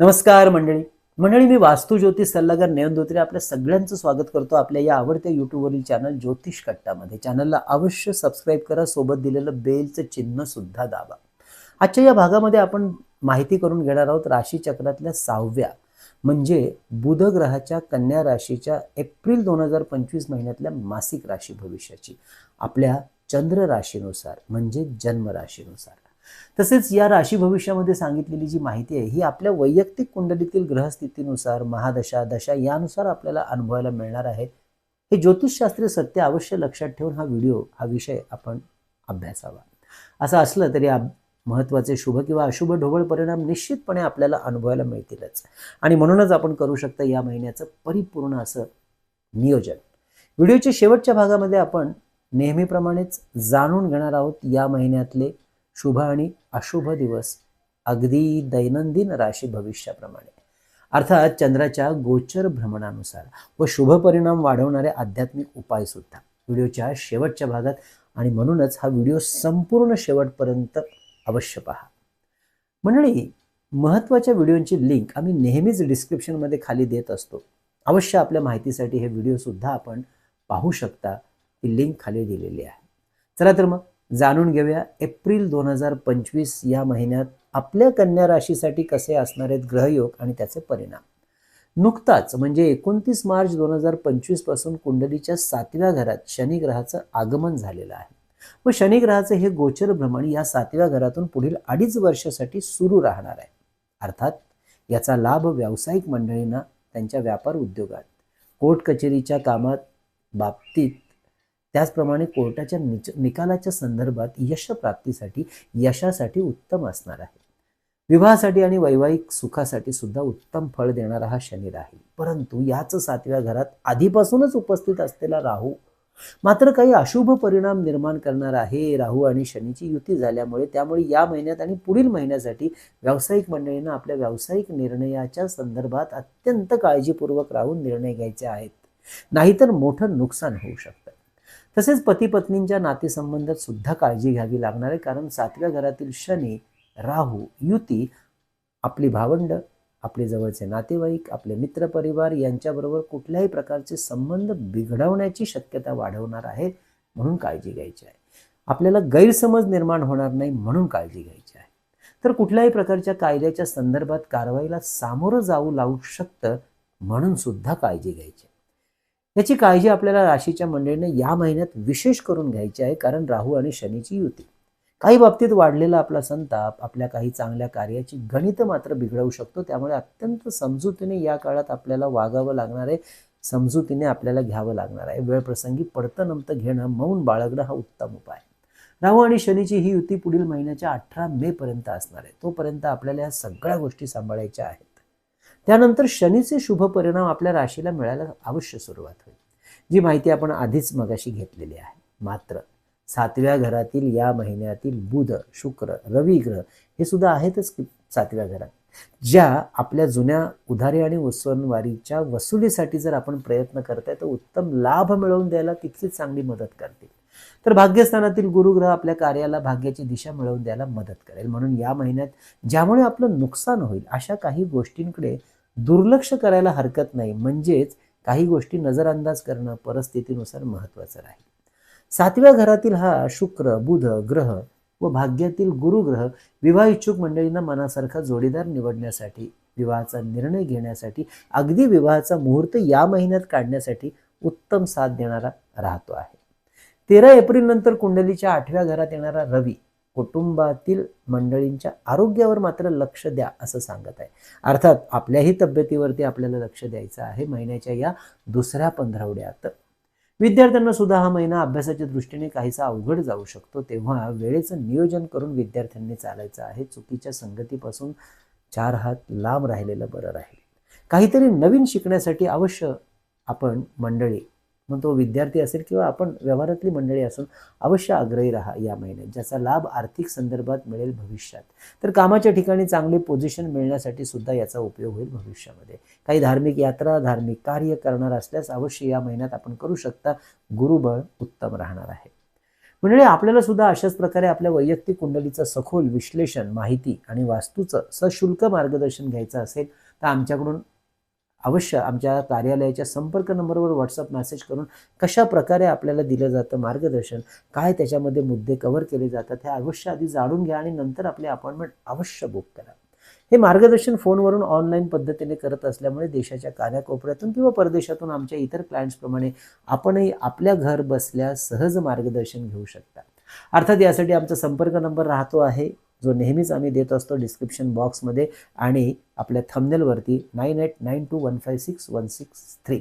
नमस्कार मंडळी. मंडळी मी वास्तू ज्योतिष सल्लागार नयन धोत्रे आपल्या सगळ्यांचं स्वागत करतो आपल्या या आवडत्या युट्यूबवरील चॅनल ज्योतिष कट्टामध्ये. चॅनलला अवश्य सबस्क्राईब करा सोबत दिलेलं बेलचं चिन्ह सुद्धा दाबा. आजच्या या भागामध्ये आपण माहिती करून घेणार आहोत राशी चक्रातल्या सहाव्या म्हणजे बुध ग्रहाच्या कन्या राशीच्या एप्रिल दोन हजार पंचवीस महिन्यातल्या मासिक राशी भविष्याची. आपल्या चंद्र राशीनुसार म्हणजे जन्म राशीनुसार. तसेच या राशी भविष्यामध्ये सांगितलेली जी माहिती आहे ही आपल्या वैयक्तिक कुंडलीतील ग्रहस्थितीनुसार महादशा दशा यानुसार आपल्याला अनुभवायला मिळणार आहे. हे ज्योतिषशास्त्रीय सत्य अवश्य लक्षात ठेवून हा व्हिडिओ हा विषय आपण अभ्यासावा. असं असलं तरी महत्त्वाचे शुभ किंवा अशुभ ढोबळ परिणाम निश्चितपणे आपल्याला अनुभवायला मिळतीलच. आणि म्हणूनच आपण करू शकता या महिन्याचं परिपूर्ण असं नियोजन. व्हिडिओच्या शेवटच्या भागामध्ये आपण नेहमीप्रमाणेच जाणून घेणार आहोत या महिन्यातले शुभ आणि अशुभ दिवस. अगदी दैनंदिन राशी भविष्याप्रमाणे. अर्थात चंद्राच्या गोचर भ्रमणानुसार व शुभ परिणाम वाढवणारे आध्यात्मिक उपाय सुद्धा. व्हिडिओच्या शेवटच्या भागात आणि म्हणूनच हा व्हिडिओ संपूर्ण शेवटपर्यंत अवश्य पहा. मंडळी महत्त्वाच्या व्हिडिओची लिंक आम्ही नेहमीच डिस्क्रिप्शनमध्ये खाली देत असतो. अवश्य आपल्या माहितीसाठी हे व्हिडिओसुद्धा आपण पाहू शकता. ही लिंक खाली दिलेली आहे. चला तर मग जाणून घेऊया एप्रिल दोन हजार पंचवीस या महिन्यात आपल्या कन्या राशीसाठी कसे असणार आहेत ग्रहयोग आणि त्याचे परिणाम. नुकताच म्हणजे एकोणतीस मार्च दोन हजार पंचवीसपासून कुंडलीच्या सातव्या घरात शनी ग्रहाचं आगमन झालेलं आहे. व शनी ग्रहाचं हे गोचर भ्रमण या सातव्या घरातून पुढील अडीच वर्षासाठी सुरू राहणार आहे. अर्थात याचा लाभ व्यावसायिक मंडळींना त्यांच्या व्यापार उद्योगात कोर्ट कचेरीच्या कामात बाबतीत त्याचप्रमाणे कोर्टाच्या निच निकालाच्या संदर्भात यशप्राप्तीसाठी यशासाठी उत्तम असणार आहे. विवाहासाठी आणि वैवाहिक सुखासाठी सुद्धा उत्तम फळ देणारा हा शनी राहील परंतु याच सातव्या घरात आधीपासूनच उपस्थित असलेला राहू मात्र काही अशुभ परिणाम निर्माण करणार आहे. राहू आणि शनीची युती झाल्यामुळे त्यामुळे या महिन्यात आणि पुढील महिन्यासाठी व्यावसायिक मंडळींना आपल्या व्यावसायिक निर्णयाच्या संदर्भात अत्यंत काळजीपूर्वक राहून निर्णय घ्यायचे आहेत. नाहीतर मोठं नुकसान होऊ शकतं. तसेच पती पत्नींच्या नातेसंबंधात सुद्धा काळजी घ्यावी लागणार आहे कारण सातव्या घरातील शनी राहू युती आपली भावंड आपले जवळचे नातेवाईक आपले मित्रपरिवार यांच्याबरोबर कुठल्याही प्रकारचे संबंध बिघडवण्याची शक्यता वाढवणार आहे म्हणून काळजी घ्यायची आहे आपल्याला गैरसमज निर्माण होणार नाही म्हणून काळजी घ्यायची आहे तर कुठल्याही प्रकारच्या कायद्याच्या संदर्भात कारवाईला सामोरं जाऊ लागू शकतं म्हणून सुद्धा काळजी घ्यायची आहे. याची काळजी आपल्याला राशीच्या मंडळीने या महिन्यात विशेष करून घ्यायची आहे कारण राहू आणि शनीची युती. काही बाबतीत वाढलेला आपला संताप आपल्या काही चांगल्या कार्याची गणित मात्र बिघडवू शकतो. त्यामुळे अत्यंत समजुतीने या काळात आपल्याला वागावं लागणार आहे समजुतीने आपल्याला घ्यावं लागणार आहे. वेळप्रसंगी पडतं नमतं घेणं मौन बाळगणं हा उत्तम उपाय. राहू आणि शनीची ही युती पुढील महिन्याच्या अठरा मे पर्यंत असणार आहे. तोपर्यंत आपल्याला या सगळ्या गोष्टी सांभाळायच्या आहेत. त्यानंतर शनीचे शुभ परिणाम आपल्या राशीला मिळायला अवश्य सुरुवात होईल. जी माहिती आपण आधीच मगाशी घेतलेली आहे. मात्र सातव्या घरातील या महिन्यातील बुध शुक्र रवी ग्रह हे सुद्धा आहेतच सातव्या घरात. ज्या आपल्या जुन्या उधारी आणि उसनवारीच्या वसुलीसाठी जर आपण प्रयत्न करताय तर उत्तम लाभ मिळवून द्यायला तितकीच चांगली मदत करतील. तर भाग्यस्थानातील गुरुग्रह आपल्या कार्याला भाग्याची दिशा मिळवून द्यायला मदत करेल. म्हणून या महिन्यात ज्यामुळे आपलं नुकसान होईल अशा काही गोष्टींकडे दुर्लक्ष करायला हरकत नाही. म्हणजेच काही गोष्टी नजरअंदाज करणं परिस्थितीनुसार महत्त्वाचं राहील. सातव्या घरातील हा शुक्र बुध ग्रह व भाग्यातील गुरुग्रह विवाह इच्छुक मंडळींना मनासारखा जोडीदार निवडण्यासाठी विवाहाचा निर्णय घेण्यासाठी अगदी विवाहाचा मुहूर्त या महिन्यात काढण्यासाठी उत्तम साथ देणारा राहतो आहे. तेरा एप्रिल नंतर कुंडलीच्या आठव्या घरात येणारा रवी कुटुंबातील मंडळींच्या आरोग्यावर मात्र लक्ष द्या असं सांगत आहे. अर्थात आपल्याही तब्येतीवरती आपल्याला लक्ष द्यायचं आहे. महिन्याच्या या दुसऱ्या पंधरवड्यात विद्यार्थ्यांना सुद्धा हा महिना अभ्यासाच्या दृष्टीने काहीसा अवघड जाऊ शकतो. तेव्हा वेळेचं नियोजन करून विद्यार्थ्यांनी चालायचं आहे. चुकीच्या संगतीपासून चार हात लांब राहिलेलं बरं राहील. काहीतरी नवीन शिकण्यासाठी अवश्य आपण मंडळी मग तो विद्यार्थी असेल किंवा आपण व्यवहारातली मंडळी असून अवश्य आग्रही राहा या महिन्यात ज्याचा लाभ आर्थिक संदर्भात मिळेल भविष्यात. तर कामाच्या ठिकाणी चांगले पोझिशन मिळण्यासाठी सुद्धा याचा उपयोग होईल भविष्यामध्ये. काही धार्मिक यात्रा धार्मिक कार्य करणार असल्यास अवश्य या महिन्यात आपण करू शकता. गुरुबळ उत्तम राहणार आहे. म्हणजे आपल्याला सुद्धा अशाच प्रकारे आपल्या वैयक्तिक कुंडलीचं सखोल विश्लेषण माहिती आणि वास्तूचं सशुल्क मार्गदर्शन घ्यायचं असेल तर आमच्याकडून अवश्य आमच्या कार्यालयाच्या संपर्क नंबरवर व्हॉट्सअप मेसेज करून कशा प्रकारे आपल्याला दिलं जातं मार्गदर्शन काय त्याच्यामध्ये मुद्दे कव्हर केले जातात हे अवश्य आधी जाणून घ्या आणि नंतर आपली अपॉइंटमेंट अवश्य बुक करा. हे मार्गदर्शन फोनवरून ऑनलाईन पद्धतीने करत असल्यामुळे देशाच्या कानाकोपऱ्यातून किंवा परदेशातून आमच्या इतर क्लायंट्सप्रमाणे आपणही आपल्या घर बसल्या सहज मार्गदर्शन घेऊ शकता. अर्थात यासाठी आमचा संपर्क नंबर राहतो आहे जो नेहमीच आम्ही देत असतो डिस्क्रिप्शन बॉक्समध्ये आणि आपल्या थंबनेलवरती nine eight nine two one five six one six three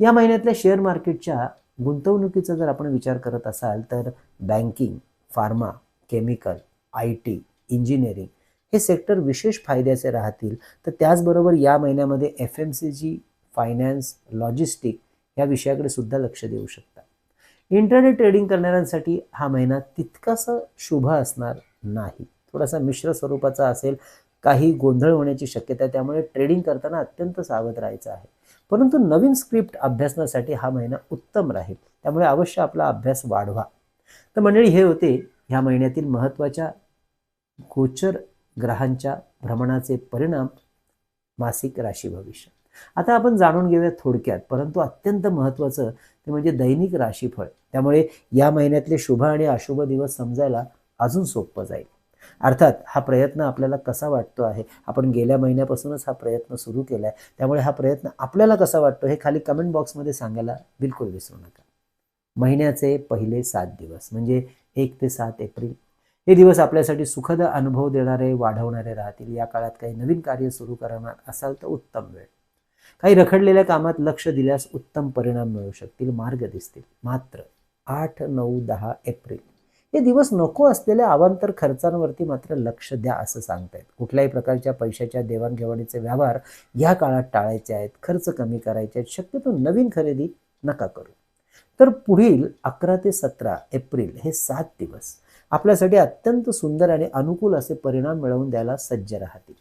या महिन्यातल्या शेअर मार्केटच्या गुंतवणुकीचा जर आपण विचार करत असाल तर banking pharma chemical I T engineering हे सेक्टर विशेष फायद्याचे राहतील. तर त्याचबरोबर या महिन्यामध्ये F M C G finance logistic या विषयाकडे सुद्धा लक्ष देऊ शकता. इंटरनेट ट्रेडिंग करणाऱ्यांसाठी हा महिना तितकासा शुभ असणार नाही. थोडासा मिश्र स्वरूपाचा असेल काही गोंधळ होण्याची शक्यता आहे त्यामुळे ट्रेडिंग करताना अत्यंत सावध राहायचं आहे. परंतु नवीन स्क्रिप्ट अभ्यासण्यासाठी हा महिना उत्तम राहील त्यामुळे अवश्य आपला अभ्यास वाढवा. तर मंडळी हे होते ह्या महिन्यातील महत्त्वाच्या गोचर ग्रहांच्या भ्रमणाचे परिणाम मासिक राशी भविष्य. आता आपण जाणून घेऊया थोडक्यात परंतु अत्यंत महत्त्वाचं ते म्हणजे दैनिक राशीफळ. त्यामुळे या महिन्यातले शुभ आणि अशुभ दिवस समजायला अजून सोपं जाईल. अर्थात हा प्रयत्न आपल्याला कसा वाटतो आहे? आपण गेल्या महिन्यापासूनच हा प्रयत्न सुरू केला आहे त्यामुळे हा प्रयत्न आपल्याला कसा वाटतो हे खाली कमेंट बॉक्समध्ये सांगायला बिलकुल विसरू नका. महिन्याचे पहिले सात दिवस म्हणजे एक ते सात एप्रिल हे दिवस आपल्यासाठी सुखद अनुभव देणारे वाढवणारे राहतील. या काळात काही नवीन कार्य सुरू करणार असाल तर उत्तम वेळ. काही रखडलेल्या कामात लक्ष दिल्यास उत्तम परिणाम मिळू शकतील मार्ग दिसतील. मात्र आठ नऊ दहा एप्रिल हे दिवस नको असलेल्या अवांतर खर्चांवरती मात्र लक्ष द्या असं सांगतायत. कुठल्याही प्रकारच्या पैशाच्या देवाणघेवाणीचे व्यवहार या काळात टाळायचे आहेत खर्च कमी करायचे आहेत शक्यतो नवीन खरेदी नका करू. तर पुढील अकरा ते सतरा एप्रिल हे सात दिवस आपल्यासाठी अत्यंत सुंदर आणि अनुकूल असे परिणाम मिळवून द्यायला सज्ज राहतील.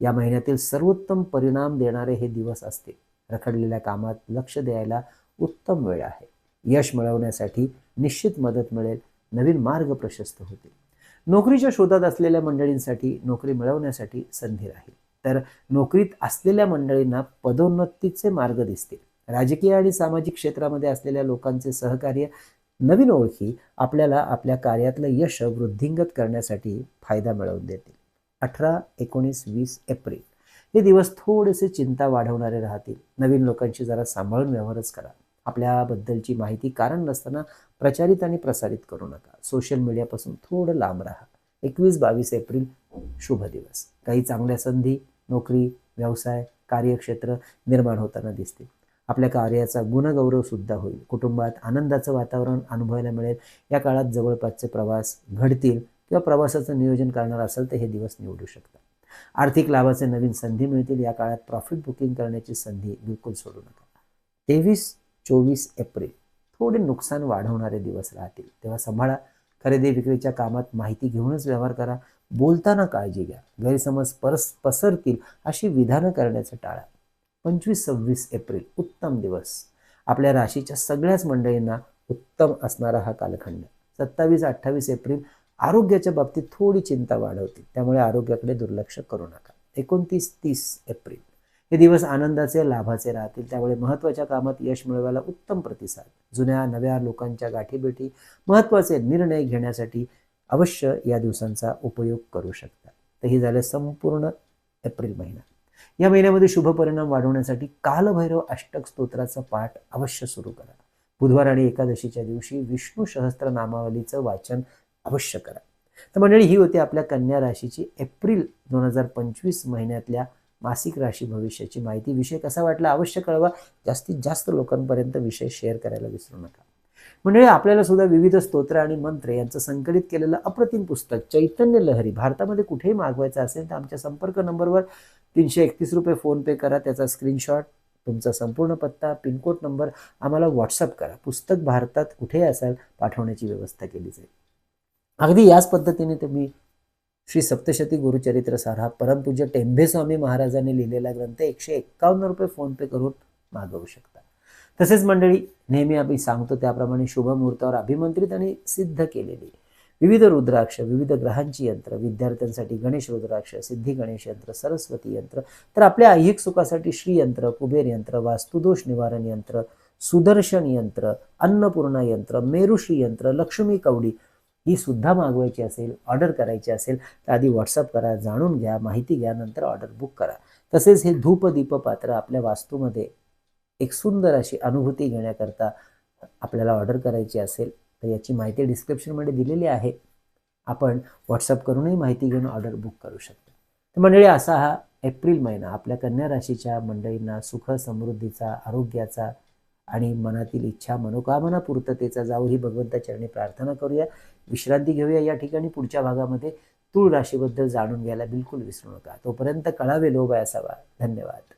या महिन्यातील सर्वोत्तम परिणाम देणारे हे दिवस असतील. रखडलेल्या कामात लक्ष द्यायला उत्तम वेळ आहे. यश मिळवण्यासाठी निश्चित मदत मिळेल. नवीन मार्ग प्रशस्त होतील. नोकरीच्या शोधात असलेल्या मंडळींसाठी नोकरी मिळवण्यासाठी संधी राहील. तर नोकरीत असलेल्या मंडळींना पदोन्नतीचे मार्ग दिसतील. राजकीय आणि सामाजिक क्षेत्रामध्ये असलेल्या लोकांचे सहकार्य नवीन ओळखी आपल्याला आपल्या कार्यातलं यश वृद्धिंगत करण्यासाठी फायदा मिळवून देतील. अठरा एकोणीस वीस एप्रिल. हे दिवस थोडेसे चिंता वाढवणारे राहतील. नवीन लोकांशी जरा सांभाळून व्यवहारच करा. आपल्याबद्दलची माहिती कारण नसताना प्रचारित आणि प्रसारित करू नका. सोशल मीडियापासून थोडं लांब राहा. एकवीस बावीस एप्रिल शुभ दिवस. काही चांगल्या संधी नोकरी व्यवसाय कार्यक्षेत्र निर्माण होताना दिसतील आपल्या कार्याचा गुणगौरव सुद्धा होईल. कुटुंबात आनंदाचं वातावरण अनुभवायला मिळेल. या काळात जवळपासचे प्रवास घडतील किंवा प्रवासाचं नियोजन करणार असेल तर हे दिवस निवडू शकता. आर्थिक लाभाचे नवीन संधी मिळतील. या काळात प्रॉफिट बुकिंग करण्याची संधी बिलकुल सोडू नका. तेवीस चोवीस एप्रिल. थोडे नुकसान वाढवणारे दिवस राहतील. तेव्हा सांभाळा. खरेदी विक्रीच्या कामात माहिती घेऊनच व्यवहार करा. बोलताना काळजी घ्या. गैरसमज परस पसरतील अशी विधानं करण्याचं टाळा. पंचवीस सव्वीस एप्रिल उत्तम दिवस. आपल्या राशीच्या सगळ्याच मंडळींना उत्तम असणारा हा कालखंड. सत्तावीस अठ्ठावीस एप्रिल आरोग्याच्या बाबतीत थोडी चिंता वाढवते त्यामुळे आरोग्याकडे दुर्लक्ष करू नका. एकोणतीस तीस एप्रिल. हे दिवस आनंदाचे लाभाचे राहतील. त्यामुळे महत्त्वाच्या कामात यश मिळवायला उत्तम प्रतिसाद. जुन्या नव्या लोकांच्या गाठीभेटी महत्त्वाचे निर्णय घेण्यासाठी अवश्य या दिवसांचा उपयोग करू शकता. तर हे झालं संपूर्ण एप्रिल महिना. या महिन्यामध्ये शुभ परिणाम वाढवण्यासाठी कालभैरव अष्टक स्तोत्राचा पाठ अवश्य सुरू करा. बुधवार आणि एकादशीच्या दिवशी विष्णू सहस्त्र नामावलीचं वाचन अवश्य करा. तर मंडळी ही होती आपल्या कन्या राशीची एप्रिल दोन हजार पंचवीस महिन्यातल्या मासिक राशी भविष्याची माहिती. विषय कसा वाटला अवश्य कळवा. जास्तीत जास्त लोकांपर्यंत विषय शेअर करायला विसरू नका. मंडळी आपल्याला सुद्धा विविध स्तोत्र आणि मंत्र यांचं संकलित केलेलं अप्रतिम पुस्तक चैतन्य लहरी भारतामध्ये कुठेही मागवायचं असेल तर आमच्या संपर्क नंबरवर तीनशे एकतीस रुपये फोनपे करा. त्याचा स्क्रीनशॉट तुमचा संपूर्ण पत्ता पिनकोड नंबर आम्हाला व्हॉट्सअप करा. पुस्तक भारतात कुठेही असाल पाठवण्याची व्यवस्था केली जाईल. अगदी याच पद्धतीने तुम्ही श्री सप्तशती गुरुचरित्र सार हा परमपूज्य टेंभेस्वामी महाराजांनी लिहिलेला ग्रंथ एकशे एक्कावन्न रुपये फोनपे करून मागवू शकता. तसेच मंडळी नेहमी आम्ही सांगतो त्याप्रमाणे शुभ मुहूर्तावर अभिमंत्रित आणि सिद्ध केलेली. विविध रुद्राक्ष विविध ग्रहांची यंत्र विद्यार्थ्यांसाठी गणेश रुद्राक्ष सिद्धी गणेश यंत्र सरस्वती यंत्र तर आपल्या ऐहिक सुखासाठी श्री यंत्र कुबेर यंत्र वास्तुदोष निवारण यंत्र सुदर्शन यंत्र अन्नपूर्णा यंत्र मेरुश्री यंत्र लक्ष्मी कवडी ही सुद्धा मागवायची असेल ऑर्डर करायची असेल तर आधी व्हॉट्सअप करा जाणून घ्या माहिती घ्या नंतर ऑर्डर बुक करा. तसेच हे धूप दीप पात्र आपल्या वास्तूमध्ये एक सुंदर अशी अनुभूती घेण्याकरता आपल्याला ऑर्डर करायची असेल तर याची माहिती डिस्क्रिप्शनमध्ये दिलेली आहे. आपण व्हॉट्सअप करूनही माहिती घेऊन ऑर्डर बुक करू शकतो. तर मंडळी असा हा एप्रिल महिना आपल्या कन्या राशीच्या मंडळींना सुख समृद्धीचा आरोग्याचा आणि मनातील इच्छा मनोकामना पूर्ततेचा जाऊ ही भगवंताचरणी प्रार्थना करूया. विश्रांती घेऊया या ठिकाणी पुढच्या भागामध्ये. तूळ राशीबद्दल जाणून घ्यायला बिलकुल विसरू नका. तोपर्यंत कळावे लोभ असावा धन्यवाद.